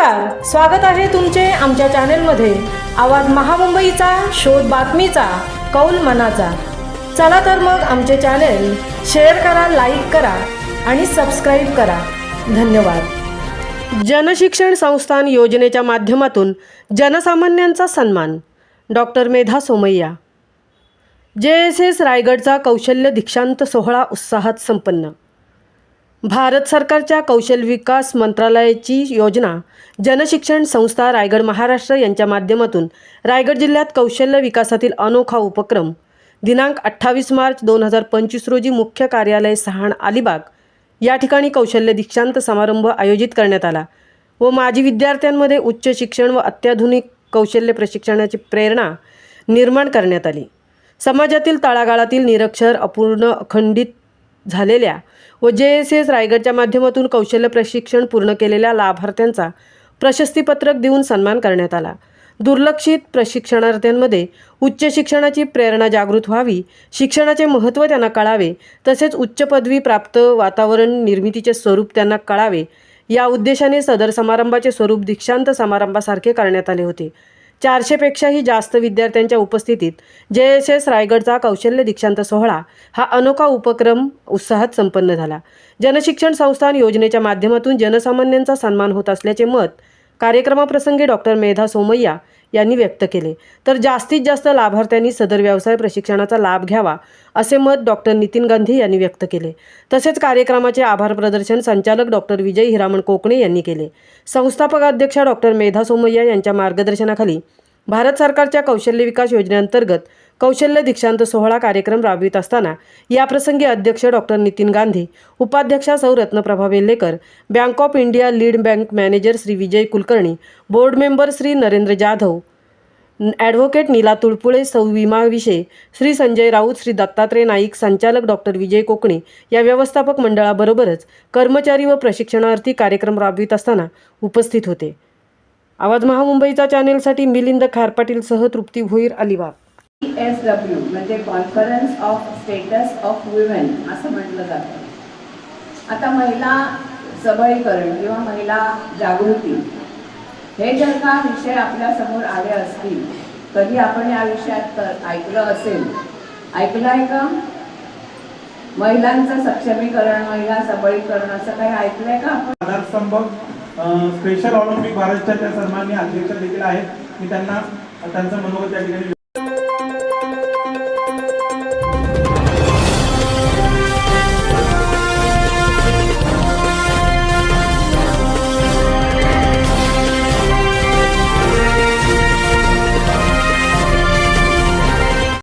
नमस्कार. स्वागत आहे तुमचे आमच्या चॅनेलमध्ये. आवाज महामुंबईचा शोध बातमीचा कौल मनाचा. चला तर मग आमचे चॅनेल शेअर करा लाईक करा आणि सबस्क्राईब करा. धन्यवाद. जनशिक्षण संस्थान योजनेच्या माध्यमातून जनसामान्यांचा सन्मान. Doctor Medha Somaiya. J S S रायगडचा कौशल्य दीक्षांत सोहळा उत्साहात संपन्न. भारत सरकारच्या कौशल्य विकास मंत्रालयाची योजना. जनशिक्षण संस्था रायगड महाराष्ट्र यांच्या माध्यमातून रायगड जिल्ह्यात कौशल्य विकासातील अनोखा उपक्रम. दिनांक अठ्ठावीस मार्च दोन हजार पंचवीस रोजी मुख्य कार्यालय सहाण अलिबाग या ठिकाणी कौशल्य दीक्षांत समारंभ आयोजित करण्यात आला व माजी विद्यार्थ्यांमध्ये उच्च शिक्षण व अत्याधुनिक कौशल्य प्रशिक्षणाची प्रेरणा निर्माण करण्यात आली. समाजातील तळागाळातील निरक्षर अपूर्ण अखंडित झालेल्या व जे एस एस रायगडच्या माध्यमातून कौशल्य प्रशिक्षण पूर्ण केलेल्या लाभार्थ्यांचा प्रशस्तीपत्रक देऊन सन्मान करण्यात आला. दुर्लक्षित प्रशिक्षणार्थ्यांमध्ये उच्च शिक्षणाची प्रेरणा जागृत व्हावी शिक्षणाचे महत्त्व त्यांना कळावे तसेच उच्च पदवी प्राप्त वातावरण निर्मितीचे स्वरूप त्यांना कळावे या उद्देशाने सदर समारंभाचे स्वरूप दीक्षांत समारंभासारखे करण्यात आले होते. चारशेपेक्षाही जास्त विद्यार्थ्यांच्या उपस्थितीत जे एस एस रायगडचा कौशल्य दीक्षांत सोहळा हा अनोखा उपक्रम उत्साहात संपन्न झाला. जनशिक्षण संस्थान योजनेच्या माध्यमातून जनसामान्यांचा सन्मान होत असल्याचे मत कार्यक्रमाप्रसंगी डॉक्टर मेधा सोमय्या यांनी व्यक्त केले. तर जास्तीत जास्त लाभार्थ्यांनी सदर व्यवसाय प्रशिक्षणाचा लाभ घ्यावा असे मत डॉक्टर नितीन गांधी यांनी व्यक्त केले. तसेच कार्यक्रमाचे आभार प्रदर्शन संचालक डॉक्टर विजय हिरामण कोकणे यांनी केले. संस्थापक अध्यक्षा डॉक्टर मेधा सोमय्या यांच्या मार्गदर्शनाखाली भारत सरकारच्या कौशल्य विकास योजनेअंतर्गत कौशल्य दीक्षांत सोहळा कार्यक्रम राबवित असताना याप्रसंगी अध्यक्ष डॉक्टर नितीन गांधी उपाध्यक्षा सौ. Ratnaprabha Vellekar bank of India lead bank manager Shri Vijay Kulkarni board member Shri Narendra Jadhav advocate Nila Tulpule सौ. विमा विषय श्री संजय राऊत श्री दत्तात्रय नाईक संचालक डॉक्टर विजय कोकणे या व्यवस्थापक मंडळाबरोबरच कर्मचारी व प्रशिक्षणार्थी कार्यक्रम राबवित असताना उपस्थित होते. आवाज महामुंबईचा चॅनेलसाठी मिलिंद खारपाटीलसह तृप्ती भोईर अलिबाग. एस डब्ल्यू म्हणजे conference of status of women असं म्हटलं जातं. आता महिला सबळीकरण किंवा महिला जागृती हे जर का विषय आपल्यासमोर आले असतील कधी आपण या विषयात ऐकलं असेल. ऐकलं आहे का? महिलांचं सक्षमीकरण महिला सबळीकरण असं काही ऐकलंय का आपण? आधारस्तंभ स्पेशल ऑलिम्पिक भारतच्या त्या अध्यक्ष देखील आहेत. मी त्यांना त्यांचं मनोगत त्या ठिकाणी